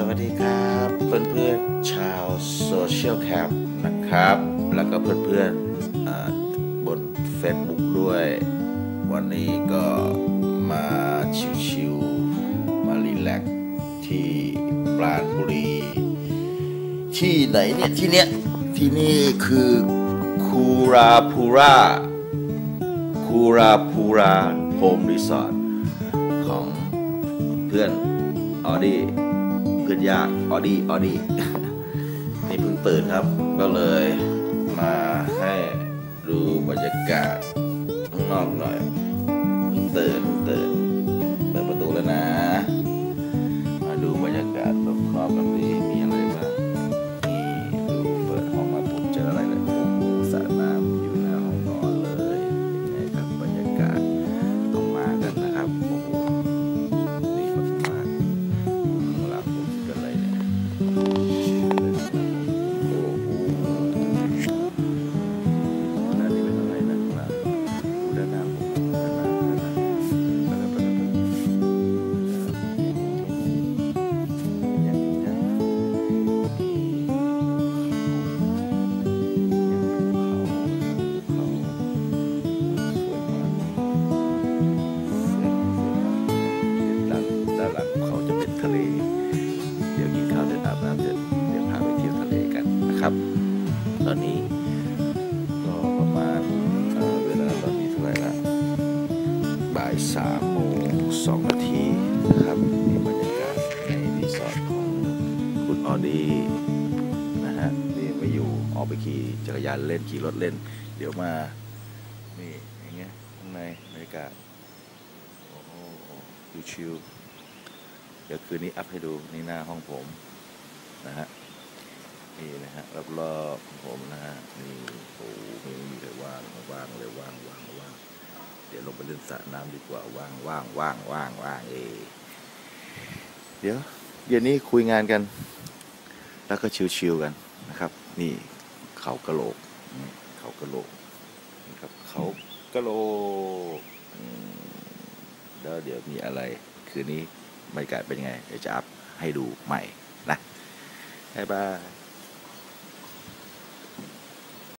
สวัสดีครับเพื่อนๆชาวโซเชียลแคมป์นะครับ แล้วก็เพื่อนๆอ่าบน Facebook ด้วย วันนี้ก็มาชิวๆมารีแลกที่ปราณบุรี ที่ไหนเนี่ย ที่เนี้ย ที่นี่คือคูราพูราคูราพูราโฮมรีสอร์ทของเพื่อนออดี้ พื่อนยากออดี้ออดี้นี่เพิ่งตื่นครับ ก็เลยมาให้ดูบรรยากาศข้างนอกหน่อยเพิ่งตื่น 3โมง2นาทีนะครับมีบรรยากาศในรีสอร์ทของคุณออดีนะฮะนี่ไม่อยู่ออกไปขี่จักรยานเล่นขี่รถเล่น เดี๋ยวมานี่อย่างเงี้ยข้างในบรรยากาศโอ้โหชิวๆเดี๋ยวคืนนี้อัพให้ดูนี่หน้าห้องผมนะฮะนี่นะฮะรอบๆผมนะฮะนี่โเดี๋ยวลงไปเล่นสระน้ำดีกว่าว่างว่างว่างว่างว่างเอเดี๋ยวเย็นนี้คุยงานกัน แล้วก็ชิวๆกันนะครับ นี่เขากระโหลกเขากระโหลกนี่ครับเขากระโหลกแล้วเดี๋ยวมีอะไร คืนนี้บรรยากาศเป็นยังไง เดี๋ยวจะอัพให้ดูใหม่นะบ๊ายบาย